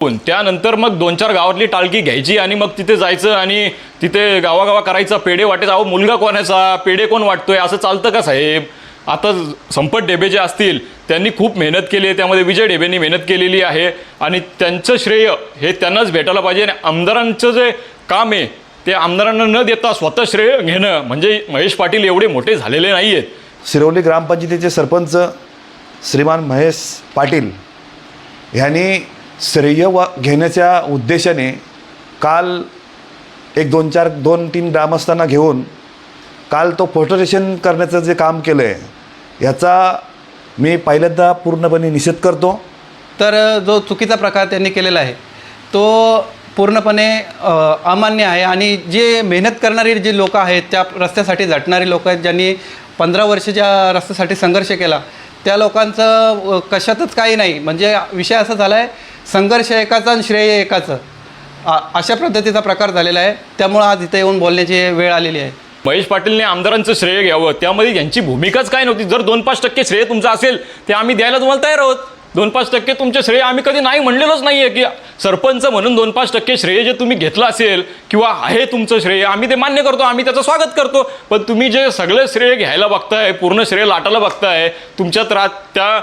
पण त्यानंतर मग दोन चार गावातली टाळकी घ्यायची आणि मग तिथे जायचं आणि तिथे गावागावा करायचा पेढे वाटायचा. अहो मुलगा कोणाचा पेढे कोण वाटतोय? असं चालतं का साहेब? आता संपत डेबे जे असतील त्यांनी खूप मेहनत केली आहे. त्यामध्ये विजय डेबेंनी मेहनत केलेली आहे. आणि त्यांचं श्रेय हे त्यांनाच भेटायला पाहिजे. आणि आमदारांचं जे काम आहे ते आमदारांना न देता स्वतः श्रेय घेणं म्हणजे महेश पाटील एवढे मोठे झालेले नाही आहेत शिरवली ग्रामपंचायतीचे सरपंच श्रीमान महेश पाटील यांनी श्रेय व घेण्याच्या उद्देशाने काल एक दोन चार दोन तीन ग्रामस्थांना घेऊन काल तो फोटोरेशन करण्याचं जे काम केलं आहे याचा मी पहिल्यांदा पूर्णपणे निषेध करतो. तर जो चुकीचा प्रकार त्यांनी केलेला आहे तो पूर्णपणे अमान्य आहे आणि जे मेहनत करणारी जी लोकं आहेत त्या रस्त्यासाठी झटणारी लोकं आहेत ज्यांनी पंधरा वर्ष ज्या रस्त्यासाठी संघर्ष केला त्या लोकांचं कशातच काही नाही. म्हणजे विषय असा झाला आहे संघर्ष एकाचा आणि श्रेय एकाचं. अशा पद्धतीचा प्रकार झालेला आहे. त्यामुळं आज इथे येऊन बोलण्याची वेळ आलेली आहे. महेश पाटीलने आमदारांचं श्रेय घ्यावं. त्यामध्ये यांची भूमिकाच काय नव्हती. जर दोन पाच टक्के श्रेय तुमचं असेल ते आम्ही द्यायला तुम्हाला तयार आहोत. दोन पाच टक्के तुमचे श्रेय आम्ही कधी नाही म्हणलेलंच नाही आहे की सरपंच म्हणून दोन पाच टक्के श्रेय जे तुम्ही घेतलं असेल किंवा आहे तुमचं श्रेय आम्ही ते मान्य करतो आम्ही त्याचं स्वागत करतो. पण तुम्ही जे सगळे श्रेय घ्यायला बघताय पूर्ण श्रेय लाटायला बघताय तुमच्यात रा त्या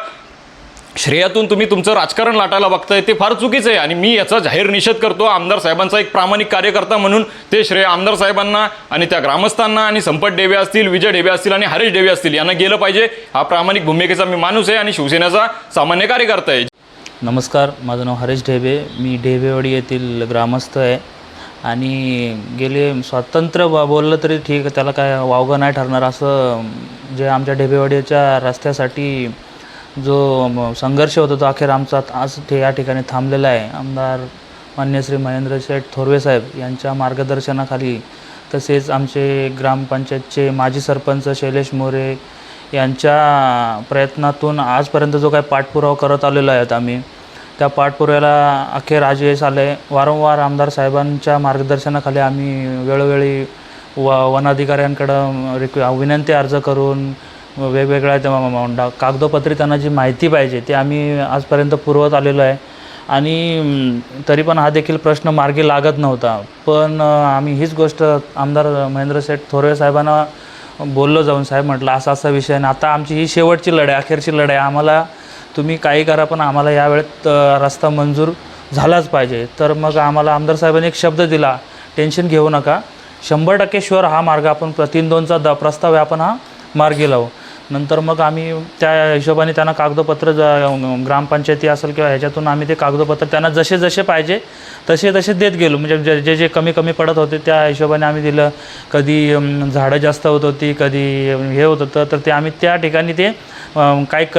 श्रेयातून तुम्ही तुमचं राजकारण लाटायला बघताय ते फार चुकीचं आहे. आणि मी याचा जाहीर निषेध करतो आमदार साहेबांचा एक प्रामाणिक कार्यकर्ता म्हणून. ते श्रेय आमदार साहेबांना आणि त्या ग्रामस्थांना आणि संपत डेबे असतील विजय डेबे असतील आणि हरीश डेबे असतील यांना गेलं पाहिजे. हा प्रामाणिक भूमिकेचा मी माणूस आहे आणि शिवसेनेचा सामान्य कार्यकर्ता आहे. नमस्कार माझं नाव हरीश ढेबे मी ढेबेवाडी येथील ग्रामस्थ आहे. आणि गेले स्वातंत्र्य बोललं तरी ठीक आहे त्याला काय वावगं नाही ठरणार असं जे आमच्या ढेबेवाडीच्या रस्त्यासाठी जो संघर्ष होता तो अखेर आमचा आज ते या ठिकाणी थांबलेला आहे. आमदार मान्य श्री महेंद्र शेठ थोरवे साहेब यांच्या मार्गदर्शनाखाली तसेच आमचे ग्रामपंचायतचे माजी सरपंच शैलेश मोरे यांच्या प्रयत्नातून आजपर्यंत जो काही पाठपुरावा करत आलेलो आहेत आम्ही त्या पाठपुराव्याला अखेर आज यश आलं आहे वारंवार आमदार साहेबांच्या मार्गदर्शनाखाली आम्ही वेळोवेळी व वनाधिकाऱ्यांकडं रिक्वे विनंती अर्ज करून वेगवेगळ्या कागदोपत्री त्यांना जी माहिती पाहिजे ती आम्ही आजपर्यंत पुरवत आलेलो आहे. आणि तरी पण हा देखील प्रश्न मार्गी लागत नव्हता. पण आम्ही हीच गोष्ट आमदार महेंद्र शेठ थोरवे साहेबांना बोललो जाऊन साहेब म्हटलं असा असा विषय आणि आता आमची ही शेवटची लढाई अखेरची लढाई आम्हाला तुम्ही काही करा पण आम्हाला या वेळेत रस्ता मंजूर झालाच पाहिजे. तर मग आम्हाला आमदार साहेबांनी एक शब्द दिला टेन्शन घेऊ नका. शंभर टक्के शुअर हा मार्ग आपण प्रतिन दोनचा द प्रस्ताव आहे आपण हा मार्गी लावू. नंतर मग आम्ही त्या हिशोबाने त्यांना कागदपत्र ज ग्रामपंचायती असेल किंवा ह्याच्यातून आम्ही ते कागदपत्र त्यांना जसे जसे पाहिजे तसे तसे देत गेलो. म्हणजे जे जे जे कमी कमी पडत होते त्या हिशोबाने आम्ही दिलं. कधी झाडं जास्त होत होती कधी हे होत होतं तर ते आम्ही त्या ठिकाणी ते काय क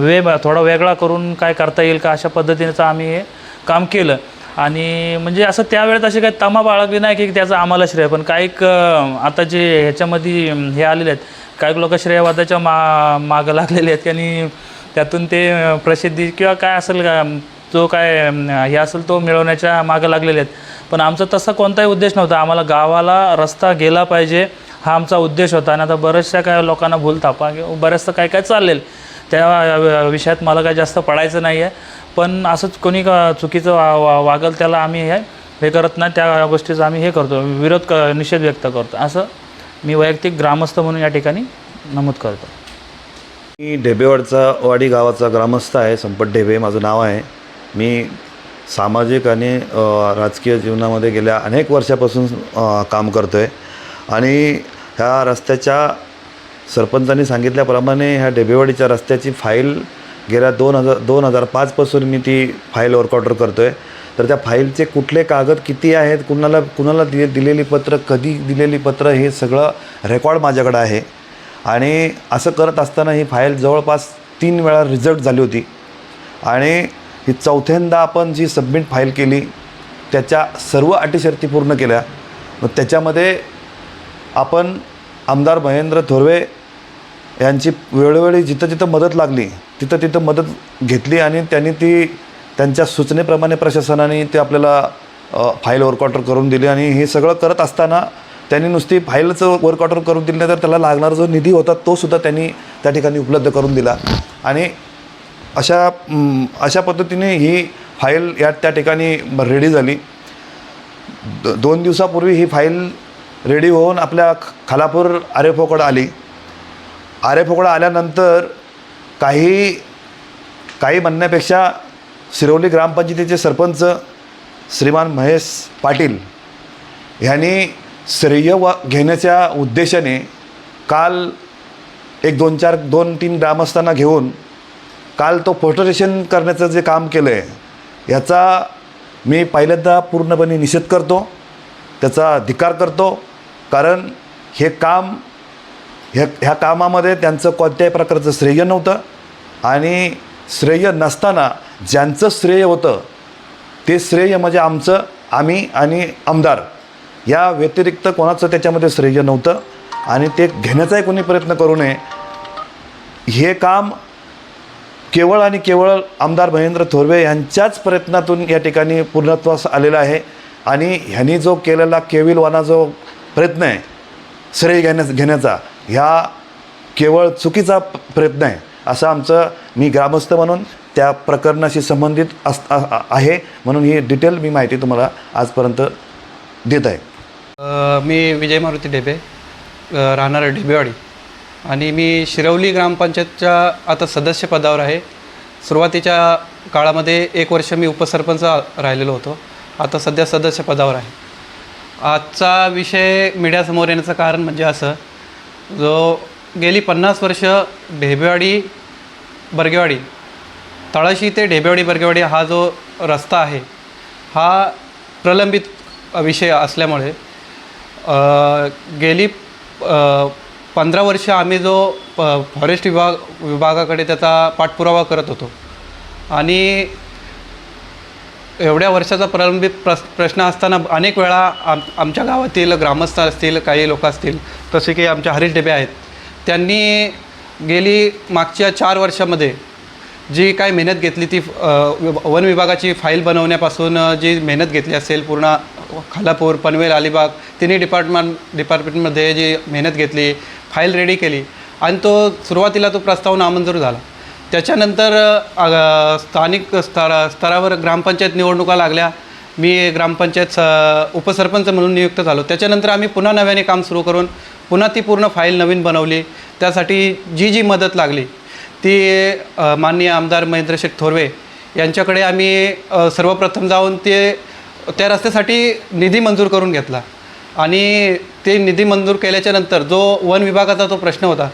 वे थोडा वेगळा करून काय करता येईल का अशा पद्धतीचं आम्ही हे काम केलं. आणि म्हणजे असं त्यावेळेत अशी काही तमा बाळगली नाही की त्याचं आम्हाला श्रेय पण काही क आता जे ह्याच्यामध्ये हे आलेले आहेत काही लोक श्रेयवादाच्या मा मागं लागलेले आहेत आणि त्यातून ते प्रसिद्धी किंवा काय असेल का जो काय हे असेल तो मिळवण्याच्या मागं लागलेले आहेत. पण आमचा तसा कोणताही उद्देश नव्हता. आम्हाला गावाला रस्ता गेला पाहिजे हा आमचा उद्देश होता. आणि आता बऱ्याचशा काय लोकांना भूलतापा किंवा बऱ्याचसं काय काय चालेल त्या विषयात मला काय जास्त पडायचं नाही आहे पण असंच कोणी का चुकीचं वा वा वागल त्याला आम्ही हे हे करत नाही. त्या गोष्टीचा आम्ही हे करतो. विरोध क निषेध व्यक्त करतो. असं मी वैयक्तिक ग्रामस्थ म्हणून या ठिकाणी नमूद करतो. मी ढेबेवाडचा वाडी गावाचा ग्रामस्थ आहे संपत ढेबे माझं नाव आहे. मी सामाजिक आणि राजकीय जीवनामध्ये गेल्या अनेक वर्षापासून काम करतो आहे आणि ह्या रस्त्याच्या सरपंचांनी सांगितल्याप्रमाणे ह्या ढेबेवाडीच्या रस्त्याची फाईल गेल्या दोन हजार दोन हजार पाचपासून मी ती फाईल वर्कआउटर करतो आहे तर त्या फाईलचे कुठले कागद किती आहेत कुणाला कुणाला दि दिलेली पत्र कधी दिलेली पत्र हे सगळं रेकॉर्ड माझ्याकडं आहे. आणि असं करत असताना ही फाईल जवळपास तीन वेळा रिजेक्ट झाली होती. आणि ही चौथ्यांदा आपण जी सबमिट फाईल केली त्याच्या सर्व अटी शर्ती पूर्ण केल्या. मग त्याच्यामध्ये आपण आमदार महेंद्र थोरवे यांची वेळोवेळी जिथं जिथं मदत लागली तिथं तिथं मदत घेतली आणि त्यांनी ती त्यांच्या सूचनेप्रमाणे प्रशासनाने ते आपल्याला फाईल वर्कआउटर करून दिली आणि हे सगळं करत असताना त्यांनी नुसती फाईलचं वर्कऑर्डर करून दिली नाही तर त्याला लागणारा जो निधी होता तो सुद्धा त्यांनी त्या ठिकाणी उपलब्ध करून दिला. आणि अशा अशा पद्धतीने ही फाईल या त्या ठिकाणी रेडी झाली. द दोन दिवसापूर्वी ही फाईल रेडी होऊन आपल्या ख- खालापूर आर आली. आर आल्यानंतर काही काही म्हणण्यापेक्षा शिरवली ग्रामपंचायतीचे सरपंच श्रीमान महेश पाटील ह्यांनी श्रेय वा घेण्याच्या उद्देशाने काल एक दोन चार दोन तीन ग्रामस्थांना घेऊन काल तो पोस्टरेशन करण्याचं जे काम केलं आहे याचा मी पहिल्यांदा पूर्णपणे निषेध करतो त्याचा धिकार करतो कारण हे काम ह्या ह्या कामामध्ये त्यांचं कोणत्याही प्रकारचं श्रेय नव्हतं आणि श्रेय नसताना ज्यांचं श्रेय होतं ते श्रेय म्हणजे आमचं आम्ही आणि आमदार. या व्यतिरिक्त कोणाचं त्याच्यामध्ये श्रेय नव्हतं आणि ते घेण्याचाही कोणी प्रयत्न करू नये. हे काम केवळ आणि केवळ आमदार महेंद्र थोरवे यांच्याच प्रयत्नातून या ठिकाणी पूर्णत्वास आलेला आहे आणि ह्यांनी जो केलेला केविलवाना जो प्रयत्न आहे श्रेय घेण्या घेण्याचा ह्या केवळ चुकीचा प्रयत्न आहे असं आमचं मी ग्रामस्थ म्हणून त्या प्रकरणाशी संबंधित अस आहे म्हणून ही डिटेल मी माहिती तुम्हाला आजपर्यंत देत आहे. मी विजय मारुती ढेबे राहणार ढेबेवाडी. आणि मी शिरवली ग्रामपंचायतच्या आता सदस्य पदावर आहे. सुरुवातीच्या काळामध्ये एक वर्ष मी उपसरपंच राहिलेलो होतो. आता सध्या सदस्य पदावर आहे. आजचा विषय मीडियासमोर येण्याचं कारण म्हणजे असं जो गेली पन्नास वर्ष ढेबेवाडी बर्गेवाडी तळाशी ते ढेबेवाडी बर्गेवाडी हा जो रस्ता आहे हा प्रलंबित विषय असल्यामुळे गेली पंधरा वर्ष आम्ही जो प फॉरेस्ट विभाग विभागाकडे त्याचा पाठपुरावा करत होतो. आणि एवढ्या वर्षाचा प्रलंबित प्रस प्रश्न असताना अनेक वेळा आम आमच्या गावातील ग्रामस्थ असतील काही लोक असतील तसे की आमच्या हरीश डेबे आहेत त्यांनी गेली मागच्या चार वर्षामध्ये जी काय मेहनत घेतली ती वन विभागाची फाईल बनवण्यापासून जी मेहनत घेतली असेल पूर्ण खालापूर पनवेल अलिबाग तिन्ही डिपार्टमेंट डिपार्टमेंटमध्ये जी मेहनत घेतली फाईल रेडी केली आणि तो सुरुवातीला तो प्रस्ताव नामंजूर झाला. त्याच्यानंतर स्थानिक स्तर स्तरावर ग्रामपंचायत निवडणुका लागल्या. मी ग्रामपंचायत स उपसरपंच म्हणून नियुक्त झालो. त्याच्यानंतर आम्ही पुन्हा नव्याने काम सुरू करून पुन्हा ती पूर्ण फाईल नवीन बनवली. त्यासाठी जी जी मदत लागली ती माननीय आमदार महेंद्र शेठ थोरवे यांच्याकडे आम्ही सर्वप्रथम जाऊन ते त्या रस्त्यासाठी निधी मंजूर करून घेतला. आणि ते निधी मंजूर केल्याच्यानंतर जो वन विभागाचा तो प्रश्न होता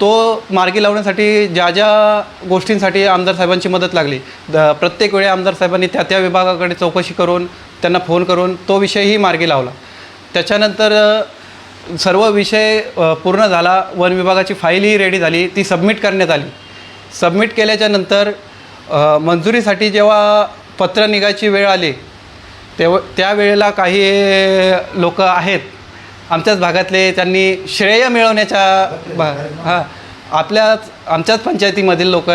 तो मार्गी लावण्यासाठी ज्या ज्या गोष्टींसाठी आमदार साहेबांची मदत लागली द प्रत्येक वेळी आमदार साहेबांनी त्या त्या विभागाकडे चौकशी करून त्यांना फोन करून तो विषयही मार्गी लावला. त्याच्यानंतर सर्व विषय पूर्ण झाला. वन विभागाची फाईलही रेडी झाली. ती सबमिट करण्यात आली. सबमिट केल्याच्यानंतर मंजुरीसाठी जेव्हा पत्र निघायची वेळ आली तेव्हा त्यावेळेला काही लोक आहेत. आमच्याच भागातले त्यांनी श्रेय मिळवण्याच्या भा हां आपल्याच आमच्याच पंचायतीमधील लोक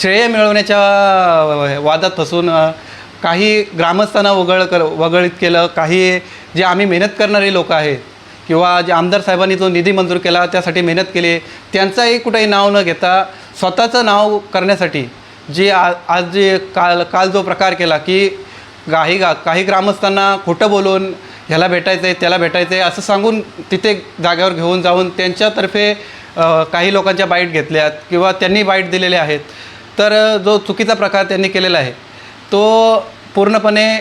श्रेय मिळवण्याच्या वादात फसून काही ग्रामस्थांना वगळ कर वगळीत केलं. काही जे आम्ही मेहनत करणारे लोक आहेत किंवा जे आमदार साहेबांनी जो निधी मंजूर केला त्यासाठी मेहनत केली त्यांचंही कुठेही नाव न घेता स्वतःचं नाव करण्यासाठी जे आ आज जे काल काल जो प्रकार केला की काही गा काही ग्रामस्थांना खोटं बोलून ह्याला भेटायचं आहे त्याला भेटायचं आहे असं सांगून तिथे जाग्यावर घेऊन जाऊन त्यांच्यातर्फे काही लोकांच्या बाईट घेतल्यात किंवा त्यांनी बाईट दिलेले आहेत. तर जो चुकीचा प्रकार त्यांनी केलेला आहे तो पूर्णपणे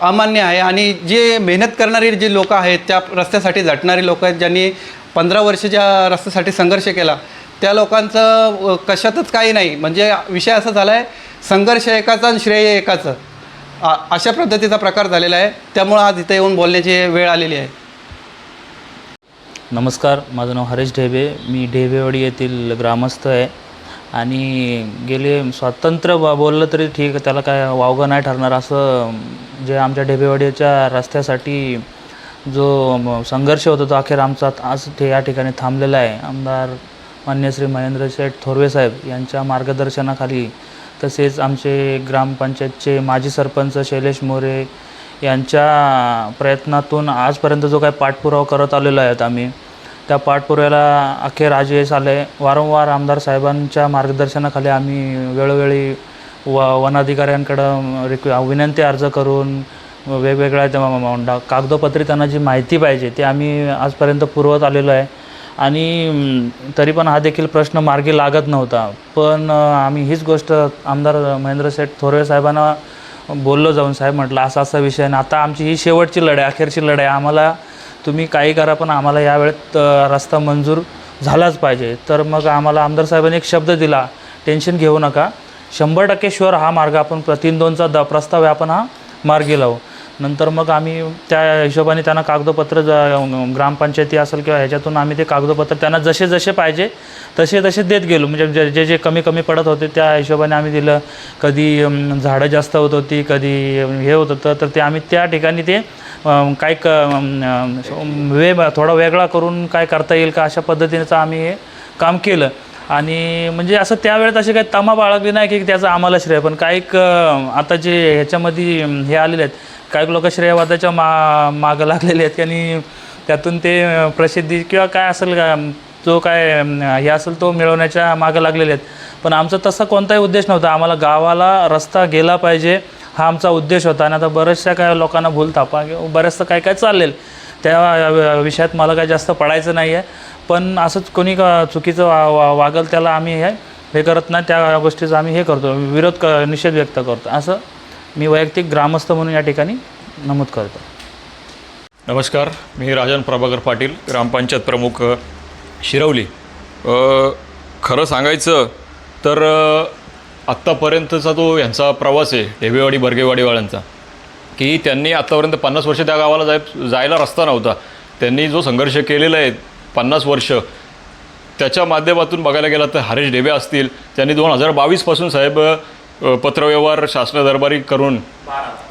अमान्य आहे आणि जे मेहनत करणारी जी लोकं आहेत त्या रस्त्यासाठी झटणारी लोकं आहेत ज्यांनी पंधरा वर्ष ज्या रस्त्यासाठी संघर्ष केला त्या लोकांचं कशातच काही नाही. म्हणजे विषय असा झाला आहे संघर्ष एकाचा आणि श्रेय एकाचं. आ- अशा पद्धतीचा प्रकार झालेला आहे. त्यामुळं आज इथे येऊन बोलण्याची वेळ आलेली आहे. नमस्कार. माझं नाव हरेश ढेबे. मी ढेबेवाडी येथील ग्रामस्थ आहे. आणि गेले स्वातंत्र्य ब बोललं तरी ठीक त्याला काय वावगं नाही ठरणार. असं जे आमच्या ढेबेवाडीच्या रस्त्यासाठी जो संघर्ष होता तो अखेर आमचा आज ते या ठिकाणी थांबलेला आहे. आमदार मान्य श्री महेंद्र शेठ थोरवे साहेब यांच्या मार्गदर्शनाखाली तसेच आमचे ग्रामपंचायतचे माजी सरपंच शैलेश मोरे यांच्या प्रयत्नातून आजपर्यंत जो काही पाठपुरावा करत आलेलो आहेत आम्ही त्या पाठपुराव्याला अखेर आज यश आलं. आहे वारंवार आमदार साहेबांच्या मार्गदर्शनाखाली आम्ही वेळोवेळी व वनाधिकाऱ्यांकडं रिक्वे विनंती अर्ज करून वेगवेगळ्या कागदोपत्री त्यांना जी माहिती पाहिजे ते आम्ही आजपर्यंत पुरवत आलेलो आहे. आणि तरी पण हा देखील प्रश्न मार्गी लागत नव्हता. पण आम्ही हीच गोष्ट आमदार महेंद्र शेठ थोरवे साहेबांना बोललो जाऊन साहेब म्हटलं असा असा विषय आणि आता आमची ही शेवटची लढाई अखेरची लढाई आम्हाला तुम्ही काही करा पण आम्हाला या वेळेत रस्ता मंजूर झालाच पाहिजे. तर मग आम्हाला आमदार साहेबांनी एक शब्द दिला टेन्शन घेऊ नका. शंभर टक्के शुअर हा मार्ग आपण प्र- दोनचा द प्रस्ताव आपण हा मार्गी लावू. नंतर मग आम्ही त्या हिशोबाने त्यांना कागदपत्र ज ग्रामपंचायती असेल किंवा ह्याच्यातून आम्ही ते कागदपत्र त्यांना जसे जसे पाहिजे तसे तसे देत गेलो. म्हणजे जे जे जे कमी कमी पडत होते त्या हिशोबाने आम्ही दिलं. कधी झाडं जास्त होत होती कधी हे होत होतं तर ते आम्ही त्या ठिकाणी ते काय क वे थोडा वेगळा करून काय करता येईल का अशा पद्धतीनेचं आम्ही हे काम केलं. आणि म्हणजे असं त्यावेळेत अशी काही तमा बाळगली नाही की त्याचं आम्हाला श्रेय पण काही आता जे ह्याच्यामध्ये हे आलेले आहेत काही लोक श्रेयवादाच्या मा मागं लागलेले आहेत आणि त्यातून ते प्रसिद्धी किंवा काय असेल का जो काय हे असेल तो मिळवण्याच्या मागं लागलेले आहेत. पण आमचा तसा कोणताही उद्देश नव्हता. आम्हाला गावाला रस्ता गेला पाहिजे हा आमचा उद्देश होता. आणि आता बऱ्याचशा काय लोकांना भूल थापा किंवा बऱ्याचसं काय काय चाललेल. त्या विषयात मला काय जास्त पडायचं नाही आहे. पण असंच कोणी का चुकीचं वा वा वागल त्याला आम्ही हे हे करत नाही. त्या गोष्टीचा आम्ही हे करतो. विरोध क निषेध व्यक्त करतो. असं मी वैयक्तिक ग्रामस्थ म्हणून या ठिकाणी नमूद करतो. नमस्कार मी राजन प्रभाकर पाटील ग्रामपंचायत प्रमुख शिरवली. खरं सांगायचं तर आत्तापर्यंतचा तो यांचा प्रवास आहे ढेबेवाडी बर्गेवाडीवाल्यांचा की त्यांनी आत्तापर्यंत पन्नास वर्ष त्या गावाला जाय जायला रस्ता नव्हता. त्यांनी जो संघर्ष केलेला आहे पन्नास वर्ष त्याच्या माध्यमातून बघायला गेला तर हरीश ढेबे असतील. त्यांनी दोन हजार बावीसपासून साहेब पत्रव्यवहार शासन दरबारी करून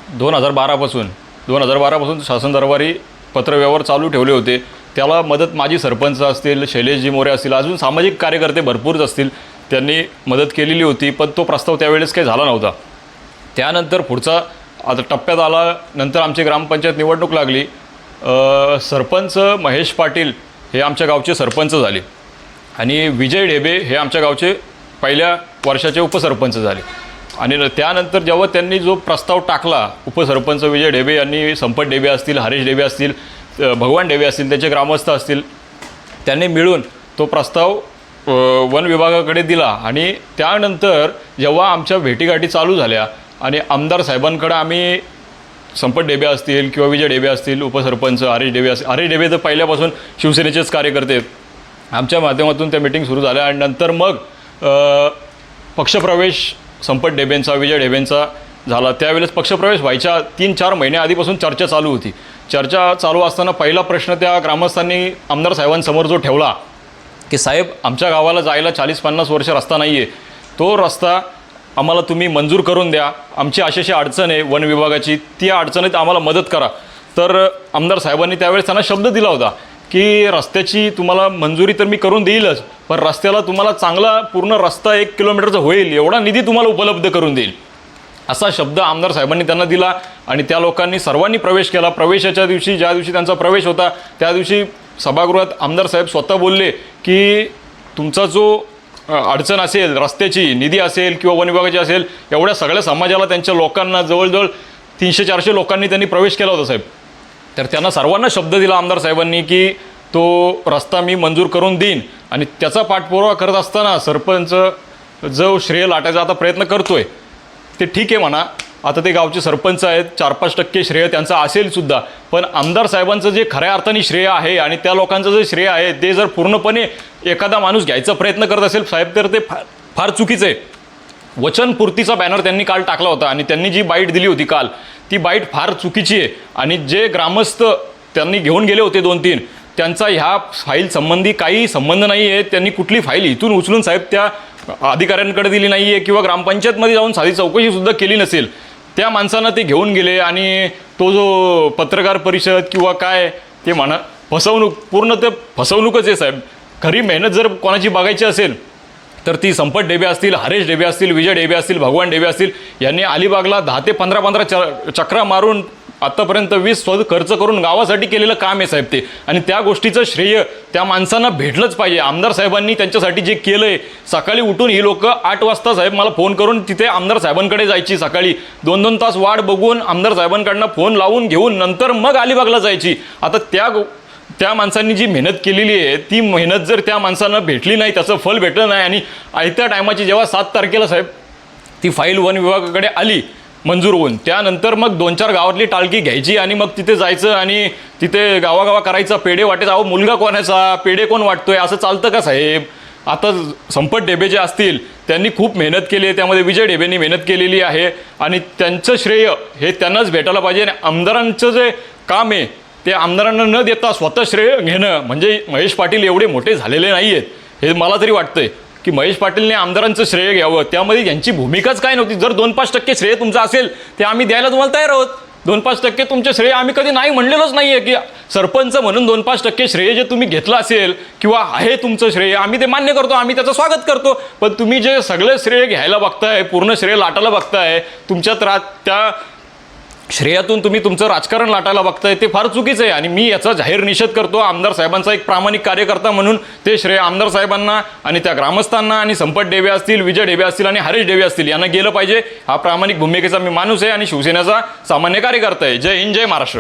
दोन हजार बारापासून दोन हजार बारापासून शासन दरबारी पत्रव्यवहार चालू ठेवले होते. त्याला मदत माजी सरपंच असतील शैलेशजी मोरे असतील अजून सामाजिक कार्यकर्ते भरपूरच असतील त्यांनी मदत केलेली होती पण तो प्रस्ताव त्यावेळेस काही झाला नव्हता. त्यानंतर पुढचा आता टप्प्यात आला नंतर आमची ग्रामपंचायत निवडणूक लागली. सरपंच महेश पाटील हे आमच्या गावचे सरपंच झाले. आणि विजय ढेबे हे आमच्या गावचे पहिल्या वर्षाचे उपसरपंच झाले. आणि न- त्यानंतर जेव्हा त्यांनी जो प्रस्ताव टाकला उपसरपंच विजय ढेबे यांनी संपत ढेबे असतील हरीश ढेबे असतील भगवान ढेबे असतील त्याचे ग्रामस्थ असतील त्यांनी मिळून तो प्रस्ताव वन विभागाकडे दिला आणि त्यानंतर जेव्हा आमच्या भेटीगाठी चालू झाल्या आणि आमदार साहेबांकडे आम्ही संपत डेबे असतील किंवा विजय डेबे असतील उपसरपंच हरीश डेबे असतील हरीश डेबे तर पहिल्यापासून शिवसेनेचेच कार्यकर्ते आहेत. आमच्या माध्यमातून त्या मिटिंग सुरू झाल्या आणि नंतर मग पक्षप्रवेश संपत डेबेंचा विजय डेबेंचा झाला. त्यावेळेस पक्षप्रवेश व्हायच्या तीन चार महिन्याआधीपासून चर्चा चालू होती. चर्चा चालू असताना पहिला प्रश्न त्या ग्रामस्थांनी आमदार साहेबांसमोर जो ठेवला की साहेब आमच्या गावाला जायला चाळीस पन्नास वर्ष रस्ता नाही आहे तो रस्ता आम्हाला तुम्ही मंजूर करून द्या. आमची अशी अशी अडचण आहे वन विभागाची. ती अडचणीत आम्हाला मदत करा. तर आमदार साहेबांनी त्यावेळेस त्यांना शब्द दिला होता की रस्त्याची तुम्हाला मंजुरी तर मी करून देईलच पण रस्त्याला तुम्हाला चांगला पूर्ण रस्ता एक किलोमीटरचा होईल एवढा निधी तुम्हाला उपलब्ध करून देईल. असा शब्द आमदार साहेबांनी त्यांना दिला आणि त्या लोकांनी सर्वांनी प्रवेश केला. प्रवेशाच्या दिवशी ज्या दिवशी त्यांचा प्रवेश होता त्या दिवशी सभागृहात आमदार साहेब स्वतः बोलले की तुमचा जो अडचण असेल रस्त्याची निधी असेल किंवा वन विभागाची असेल एवढ्या सगळ्या समाजाला त्यांच्या लोकांना जवळजवळ तीनशे चारशे लोकांनी त्यांनी प्रवेश केला होता साहेब. तर त्यांना सर्वांना शब्द दिला आमदार साहेबांनी की तो रस्ता मी मंजूर करून देईन. आणि त्याचा पाठपुरावा करत असताना सरपंच जो श्रेय लाटायचा आता प्रयत्न करतोय. ते ठीक आहे म्हणा. आता ते गावचे सरपंच आहेत. चार पाच टक्के श्रेय त्यांचं असेल सुद्धा. पण आमदार साहेबांचं जे खऱ्या अर्थाने श्रेय आहे आणि त्या लोकांचं जे श्रेय आहे ते जर पूर्णपणे एखादा माणूस घ्यायचा प्रयत्न करत असेल साहेब तर ते फार फार चुकीचं आहे. वचनपूर्तीचा बॅनर त्यांनी काल टाकला होता आणि त्यांनी जी बाईट दिली होती काल ती बाईट फार चुकीची आहे. आणि जे ग्रामस्थ त्यांनी घेऊन गेले होते दोन तीन त्यांचा ह्या फाईल संबंधी काही संबंध नाही आहे त्यांनी कुठली फाईल इथून उचलून साहेब त्या अधिकाऱ्यांकडे दिली नाही आहे किंवा ग्रामपंचायतमध्ये जाऊन साधी चौकशीसुद्धा केली नसेल. त्या माणसानं ते घेऊन गेले आणि तो जो पत्रकार परिषद किंवा काय ते म्हणा फसवणूक पूर्ण ते फसवणूकच आहे साहेब. खरी मेहनत जर कोणाची बघायची असेल तर ती संपत डेबे असतील हरेश डेबे असतील विजय डेबे असतील भगवान डेबे असतील यांनी अलिबागला दहा ते पंधरा पंधरा च चक्रा मारून आत्तापर्यंत वीस स्व खर्च करून गावासाठी केलेलं काम आहे साहेब ते. आणि त्या गोष्टीचं श्रेय त्या माणसांना भेटलंच पाहिजे. आमदार साहेबांनी त्यांच्यासाठी जे केलं आहे सकाळी उठून ही लोक आठ वाजता साहेब मला फोन करून तिथे आमदार साहेबांकडे जायची सकाळी. दोन दोन तास वाट बघून आमदार साहेबांकडनं फोन लावून घेऊन नंतर मग अलिबागला जायची. आता त्या गो- त्या माणसांनी जी मेहनत केलेली आहे ती मेहनत जर त्या माणसांना भेटली नाही त्याचं फल भेटलं नाही आणि आयत्या टायमाची जेव्हा सात तारखेला साहेब ती फाईल वन विभागाकडे आली मंजूर होऊन त्यानंतर मग दोन चार गावातली टाळकी घ्यायची आणि मग तिथे जायचं आणि तिथे गावागावा करायचा पेढे वाटायचा अहो मुलगा कोणाचा पेढे कोण वाटतोय? असं चालतं का साहेब? आता संपत डेबे जे असतील त्यांनी खूप मेहनत केली आहे त्यामध्ये विजय डेबेंनी मेहनत केलेली आहे आणि त्यांचं श्रेय हे त्यांनाच भेटायला पाहिजे आणि आमदारांचं जे काम आहे ते आमदारांना न देता स्वतः श्रेय घेणं म्हणजे महेश पाटील एवढे मोठे झालेले नाही आहेत हे मला तरी वाटतंय. की महेश पाटीलने आमदारांचं श्रेय घ्यावं त्यामध्ये यांची भूमिकाच काय नव्हती. जर दोन पाच टक्के श्रेय तुमचं असेल ते आम्ही द्यायला तुम्हाला तयार आहोत. दोन पाच टक्के तुमचे श्रेय आम्ही कधी नाही म्हणलेलोच नाही आहे की सरपंच म्हणून दोन पाच टक्के श्रेय जे तुम्ही घेतलं असेल किंवा आहे तुमचं श्रेय आम्ही ते मान्य करतो आम्ही त्याचं स्वागत करतो. पण तुम्ही जे सगळे श्रेय घ्यायला बघताय पूर्ण श्रेय लाटायला बघताय तुमच्यात रा त्या श्रेयातून तुम्ही तुमचं राजकारण लाटायला बघताय ते फार चुकीचं आहे. आणि मी याचा जाहीर निषेध करतो आमदार साहेबांचा एक प्रामाणिक कार्यकर्ता म्हणून ते श्रेय आमदार साहेबांना आणि त्या ग्रामस्थांना आणि संपत डेवे असतील विजय डेवे असतील आणि हरीश डेवे असतील यांना गेलं पाहिजे. हा प्रामाणिक भूमिकेचा मी माणूस आहे आणि शिवसेनेचा सामान्य कार्यकर्ता आहे. जय हिंद जय महाराष्ट्र.